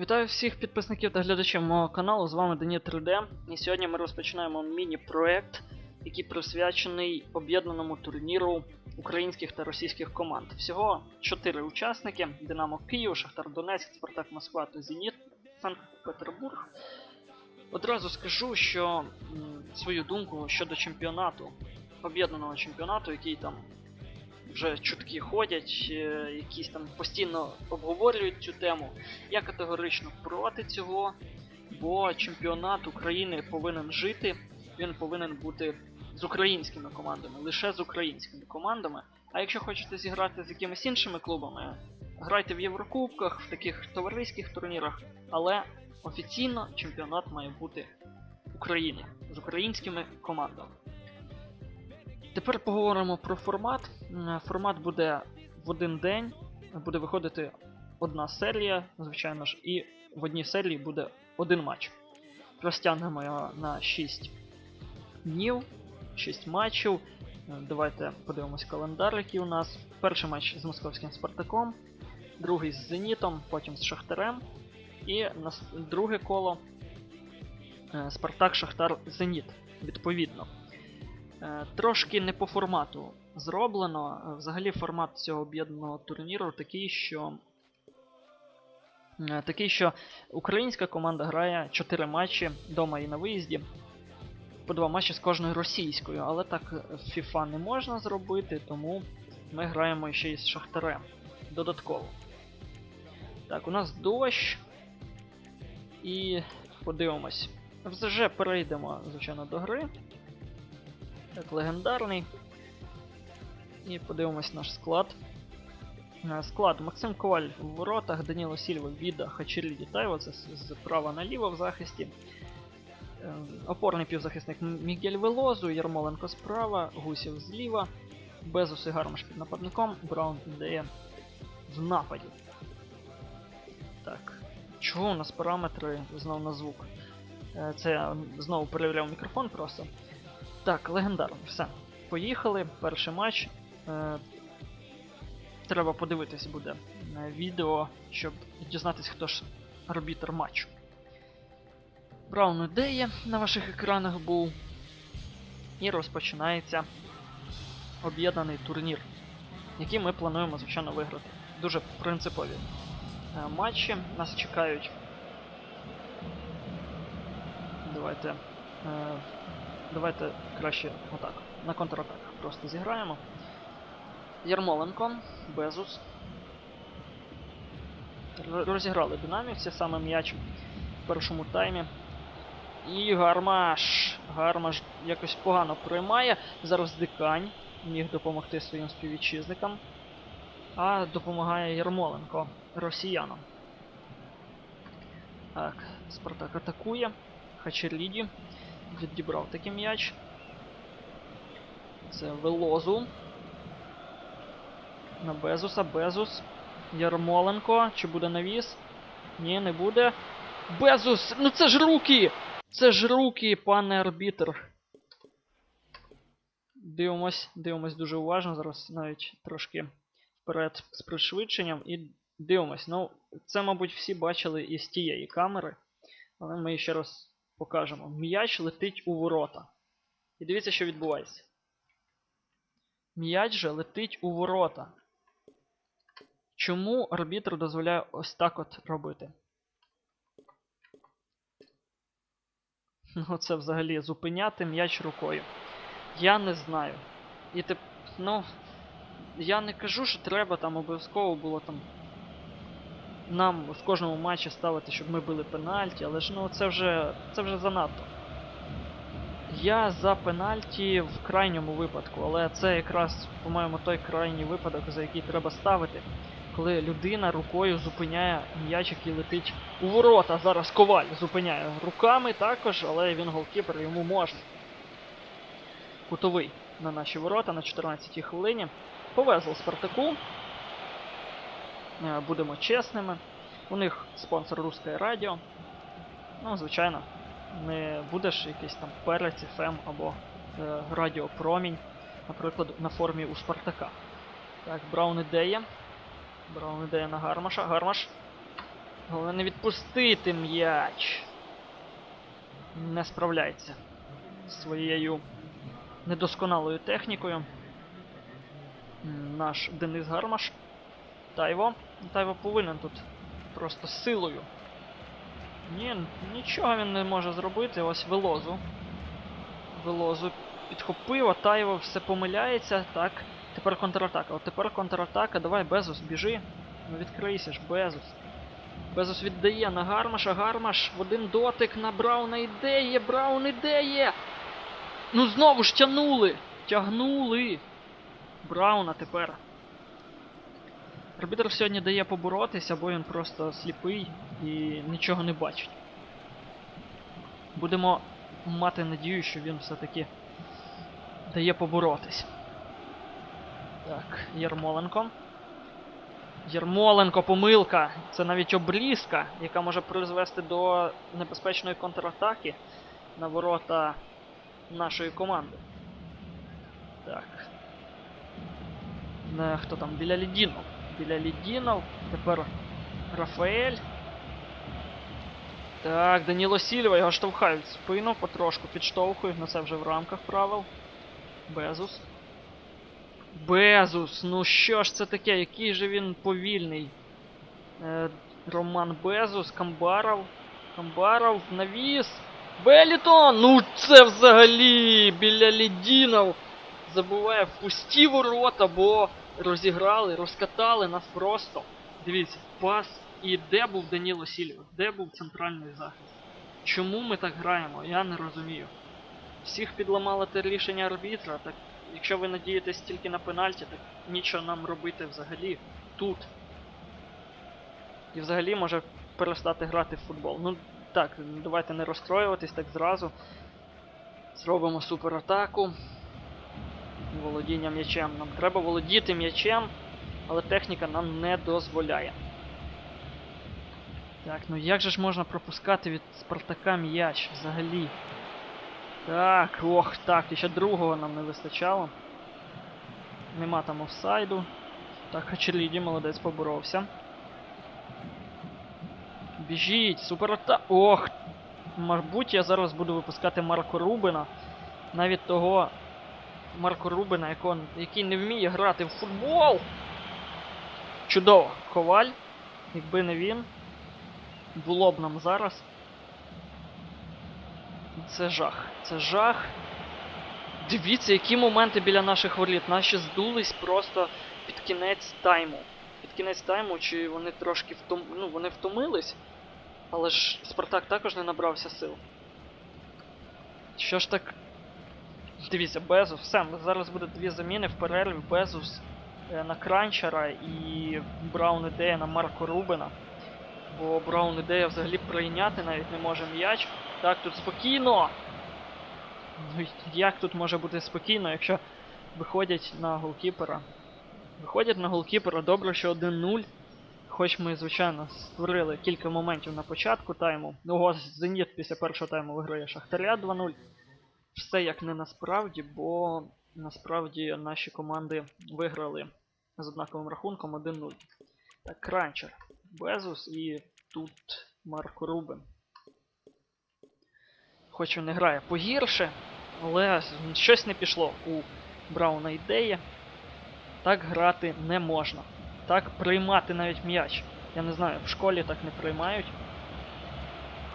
Вітаю всіх підписників та глядачів мого каналу. З вами Дані 3D. І сьогодні ми розпочинаємо міні-проект, який присвячений об'єднаному турніру українських та російських команд. Всього 4 учасники: Динамо Київ, Шахтар Донецьк, Спартак Москва та Зеніт, Санкт-Петербург. Одразу скажу, що свою думку щодо чемпіонату, об'єднаного чемпіонату, який там вже чутки ходять, е, якісь там постійно обговорюють цю тему. Я категорично проти цього, бо чемпіонат України повинен жити, він повинен бути з українськими командами, лише з українськими командами. А якщо хочете зіграти з якимись іншими клубами, грайте в Єврокубках, в таких товариських турнірах, але офіційно чемпіонат має бути в Україні з українськими командами. Тепер поговоримо про формат. Формат буде в один день, буде виходити одна серія, звичайно ж, і в одній серії буде один матч. Розтягнемо його на 6 днів, 6 матчів. Е, Давайте подивимось календар, який у нас. Перший матч з московським Спартаком, другий з Зенітом, потім з Шахтарем. І друге коло е, Спартак, Шахтар, Зеніт, відповідно. Е, Трошки не по формату зроблено. Е, Взагалі формат цього об'єднаного турніру такий, що. е, Такий, що українська команда грає 4 матчі вдома і на виїзді. По два матчі з кожною російською, але так в FIFA не можна зробити, тому ми граємо ще й з Шахтарем. Додатково. Так, у нас дощ. І подивимось. Вже перейдемо, звичайно, до гри. Так, легендарний. І подивимось наш склад. Е, Склад Максим Коваль в воротах, Даніло Сільва, Віда, Хачері Дітаєва, це з права наліво в захисті. Е, Опорний півзахисник Мігель Велозу, Ярмоленко справа, Гусів зліва, Безус і Гармаш під нападником, Браун ідея в нападі. Так. Чого у нас параметри знов на звук? Е, Це я знову перевіряв мікрофон просто. Так, легендарно, все. Поїхали. Перший матч. Е, треба подивитись буде е, відео, щоб дізнатися, хто ж арбітр матчу. Браун ідея на ваших екранах був. І розпочинається об'єднаний турнір, який ми плануємо, звичайно, виграти. Дуже принципові е, матчі. Нас чекають. Давайте. Е, Давайте краще отак. На контратаках просто зіграємо. Ярмоленко, Безус. Розіграли динамівці саме м'яч в першому таймі. І Гармаш. Гармаш якось погано приймає. Зараз Дикань міг допомогти своїм співвітчизникам. А допомагає Ярмоленко росіянам. Так, Спартак атакує. Хачерліді відібрав такий м'яч. Це Велозу. На Безуса. Безус. Ярмоленко. Чи буде навіс? Ні, не буде. Безус! Ну це ж руки! Це ж руки, пане арбітр. Дивимось, дивимось дуже уважно. Зараз навіть трошки вперед з пришвидшенням. І дивимось. Ну, це, мабуть, всі бачили із тієї камери. Але ми ще раз покажемо. М'яч летить у ворота. І дивіться, що відбувається. М'яч же летить у ворота. Чому арбітр дозволяє ось так от робити? Ну, це взагалі зупиняти м'яч рукою. Я не знаю. І тип, ну. Я не кажу, що треба там обов'язково було там. Нам в кожному матчі ставити, щоб ми били пенальті, але ж ну це вже це вже занадто. Я за пенальті в крайньому випадку, але це якраз, по-моєму, той крайній випадок, за який треба ставити, коли людина рукою зупиняє м'яч, який летить у ворота. Зараз коваль зупиняє руками також, але він голкіпер, йому можна. Кутовий на наші ворота на 14-й хвилині. Повезло Спартаку. Е, Будемо чесними. У них спонсор Русське Радіо. Ну, звичайно, не будеш якийсь там перець, ФМ або е, Радіо Промінь, наприклад, на формі у Спартака. Так, Браун ідея. Браун ідея на Гармаша. Гармаш. Головне не відпустити м'яч. Не справляється з своєю недосконалою технікою. Наш Денис Гармаш. Тайво. Тайво повинен тут просто силою. Ні, нічого він не може зробити. Ось Велозу. Велозу підхопив, а Тайво все помиляється. Так. Тепер контратака. От тепер контратака. Давай, Безус, біжи. Ну відкрийся ж, Безус. Безус віддає на Гармаша. Гармаш в один дотик на Брауна ідеє. Браун ідеє. Ну знову ж тягнули! Тягнули! Брауна тепер. Арбітр сьогодні дає поборотися, бо він просто сліпий і нічого не бачить. Будемо мати надію, що він все-таки дає поборотись. Так, Ярмоленко. Ярмоленко, помилка! Це навіть обрізка, яка може призвести до небезпечної контратаки на ворота нашої команди. Так. Хто там? Біля Лідінов. Біля Лідінов. Тепер Рафаель. Так, Даніло Сільва, його штовхають в спину, потрошку підштовхують, але це вже в рамках правил. Безус. Безус! Ну що ж це таке? Який же він повільний? Е, Роман Безус, Камбаров. Камбаров, навіс. Белітон! Ну це взагалі біля Лідінов. Забуває в пусті ворота, бо розіграли, розкатали нас просто. Дивіться, пас. І де був Даніло Сільва? Де був центральний захист? Чому ми так граємо? Я не розумію. Всіх підламало те рішення арбітра, так якщо ви надієтесь тільки на пенальті, так нічого нам робити взагалі тут. І взагалі може перестати грати в футбол. Ну так, давайте не розстроюватись так зразу. Зробимо суператаку. Володіння м'ячем. Нам треба володіти м'ячем, але техніка нам не дозволяє. Так, ну як же ж можна пропускати від Спартака м'яч взагалі? Так, ох, так, ще другого нам не вистачало. Нема там офсайду. Так, Хачеліді, молодець, поборовся. Біжіть, суперата. Ох! Мабуть, я зараз буду випускати Марко Рубина. Навіть того Марко Рубина, який не вміє грати в футбол. Чудово! Коваль. Якби не він. Було б нам зараз. Це жах. Це жах. Дивіться, які моменти біля наших воріт. Наші здулись просто під кінець тайму. Під кінець тайму, чи вони трошки втом... ну, вони втомились, але ж Спартак також не набрався сил. Що ж так. Дивіться, Безус, все, зараз буде дві заміни в перерві. Безус е, на Кранчера і Браун ідея на Марко Рубина. Бо Браун ідея взагалі прийняти навіть не може м'яч. Так, тут спокійно. Ну як тут може бути спокійно, якщо виходять на голкіпера? Виходять на голкіпера, добре, що 1-0. Хоч ми, звичайно, створили кілька моментів на початку тайму. Ну Зеніт після першого тайму виграє Шахтаря 2-0. Все як не насправді, бо насправді наші команди виграли з однаковим рахунком 1-0. Так, Кранчер. Безус і тут Марко Рубен. Хоч він не грає погірше, але щось не пішло у Брауна ідеї. Так грати не можна. Так приймати навіть м'яч. Я не знаю, в школі так не приймають.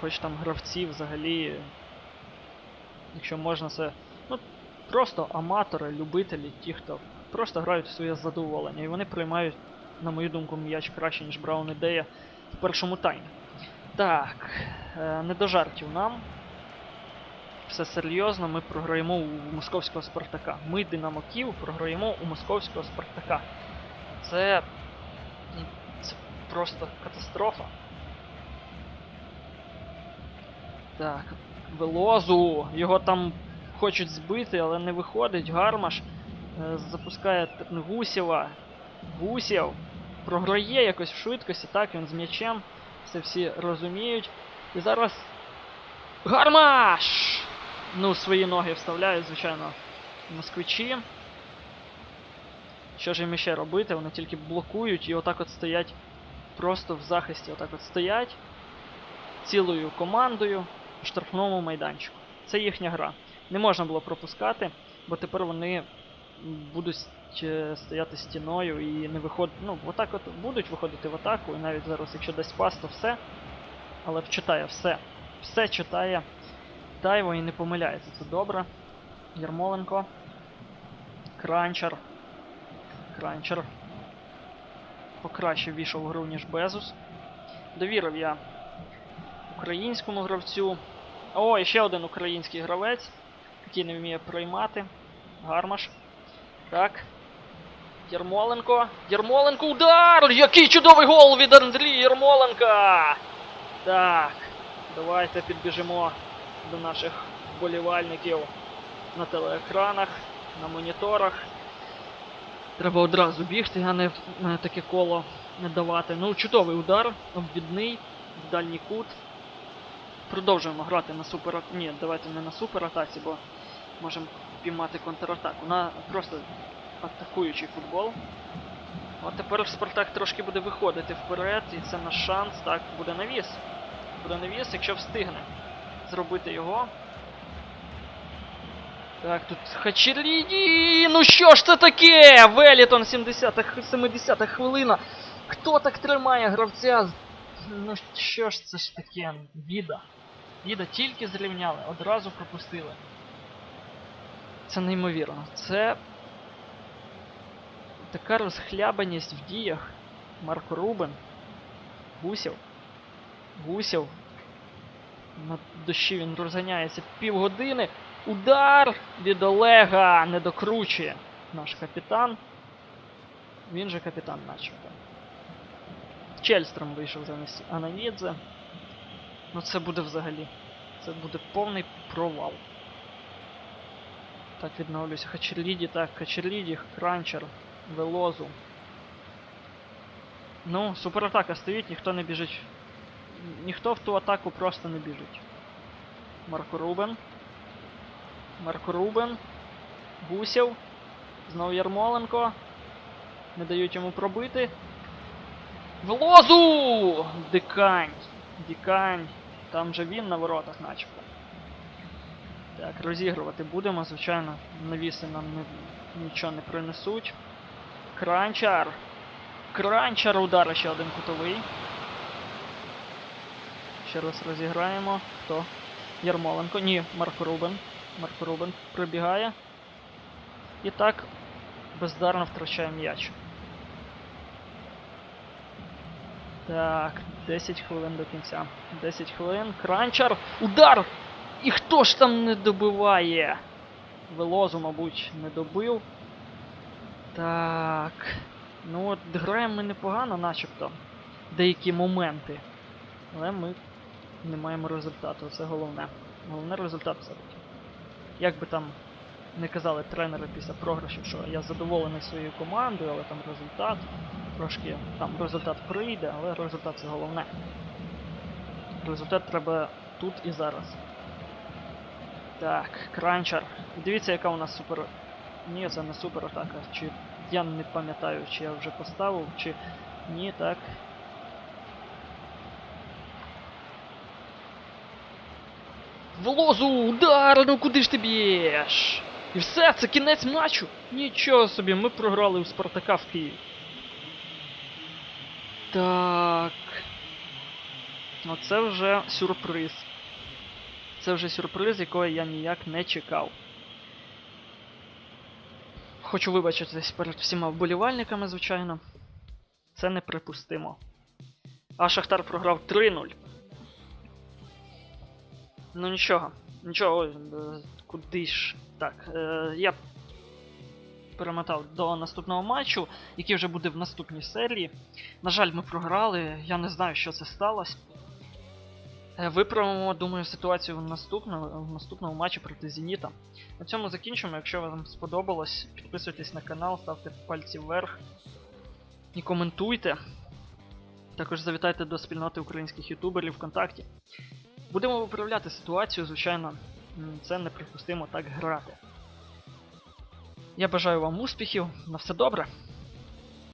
Хоч там гравці взагалі. Якщо можна це. Ну, просто аматори, любителі, ті, хто просто грають в своє задоволення. І вони приймають, на мою думку, м'яч краще, ніж Браун ідея в першому таймі. Так, е, не до жартів нам. Все серйозно, ми програємо у московського Спартака. Ми, Динамо Київ, програємо у московського Спартака. Це. ну, Це просто катастрофа. Так, Велозу. Його там хочуть збити, але не виходить. Гармаш е, запускає Гусєва. Гусєв програє якось в швидкості, так, він з м'ячем. Це всі розуміють. І зараз. Гармаш! Ну, свої ноги вставляють, звичайно, москвичі. Що ж їм ще робити? Вони тільки блокують і отак от стоять просто в захисті отак от стоять цілою командою штрафному майданчику. Це їхня гра. Не можна було пропускати, бо тепер вони будуть е, стояти стіною і не виходити. Ну, отак от будуть виходити в атаку, і навіть зараз, якщо дасть пас, то все. Але читає все. Все читає Тайво і не помиляється. Це добре. Ярмоленко. Кранчер. Кранчер. Покраще війшов в гру, ніж Безус. Довірив я українському гравцю. О, і ще один український гравець, який не вміє приймати. Гармаш. Так. Ярмоленко. Ярмоленко удар! Який чудовий гол від Андрія Ярмоленка! Так. Давайте підбіжимо до наших вболівальників на телеекранах, на моніторах. Треба одразу бігти, а не е, таке коло не давати. Ну, чудовий удар, обвідний, в дальній кут. Продовжуємо грати на супер... Ні, давайте не на суператаці, бо можемо піймати контратаку. На просто атакуючий футбол. От тепер Спартак трошки буде виходити вперед, і це наш шанс. Так, буде навіс. Буде навіс, якщо встигне зробити його. Так, тут Хачеріді! Ну що ж це таке? Велітон 70-та, 70-та хвилина. Хто так тримає гравця? Ну що ж це ж таке? Біда. Біда тільки зрівняли, одразу пропустили. Це неймовірно. Це така розхлябаність в діях. Марко Рубен. Гусів. Гусів. На дощі він розганяється півгодини. Удар від Олега не докручує наш капітан. Він же капітан начебто. Чельстром вийшов замість Ананідзе. Ну це буде взагалі. Це буде повний провал. Так, відновлюся. Хачерліді, так, Хачерліді, Кранчер, Велозу. Ну, суператака стоїть, ніхто не біжить. Ніхто в ту атаку просто не біжить. Марко Рубен. Марко Рубен. Гусєв. Знову Ярмоленко. Не дають йому пробити. Влозу! Дикань. Дикань. Там же він на воротах начебто. Так, розігрувати будемо, звичайно, навіси нам не, нічого не принесуть. Кранчар. Кранчар удар ще один кутовий. Ще раз розіграємо. Хто? Ярмоленко. Ні, Марко Рубен. Марко Рубен прибігає. І так бездарно втрачає м'яч. Так, 10 хвилин до кінця. 10 хвилин. Кранчар. Удар! І хто ж там не добиває? Велозу, мабуть, не добив. Так. Ну от граємо ми непогано, начебто. Деякі моменти. Але ми не маємо результату, це головне. Головне результат все-таки. Як би там не казали тренери після програшів, що я задоволений своєю командою, але там результат. Трошки там результат прийде, але результат це головне. Результат треба тут і зараз. Так, кранчер. Дивіться, яка у нас супер. Ні, це не супер атака. Чи я не пам'ятаю, чи я вже поставив, чи ні, так. В лозу! Удар! Ну куди ж ти б'єш? І все, це кінець матчу! Нічого собі, ми програли у Спартака в Києві. Так. Оце вже сюрприз. Це вже сюрприз, якого я ніяк не чекав. Хочу вибачитись перед всіма вболівальниками, звичайно. Це неприпустимо. А Шахтар програв 3-0. Ну нічого. Нічого, е, куди ж. Так, е, я перемотав до наступного матчу, який вже буде в наступній серії. На жаль, ми програли, я не знаю, що це сталося. Е, Виправимо, думаю, ситуацію в наступному, в наступному матчі проти Зеніта. На цьому закінчимо. Якщо вам сподобалось, підписуйтесь на канал, ставте пальці вверх і коментуйте. Також завітайте до спільноти українських ютуберів ВКонтакті. Будемо виправляти ситуацію, звичайно, це неприпустимо так грати. Я бажаю вам успіхів, на все добре.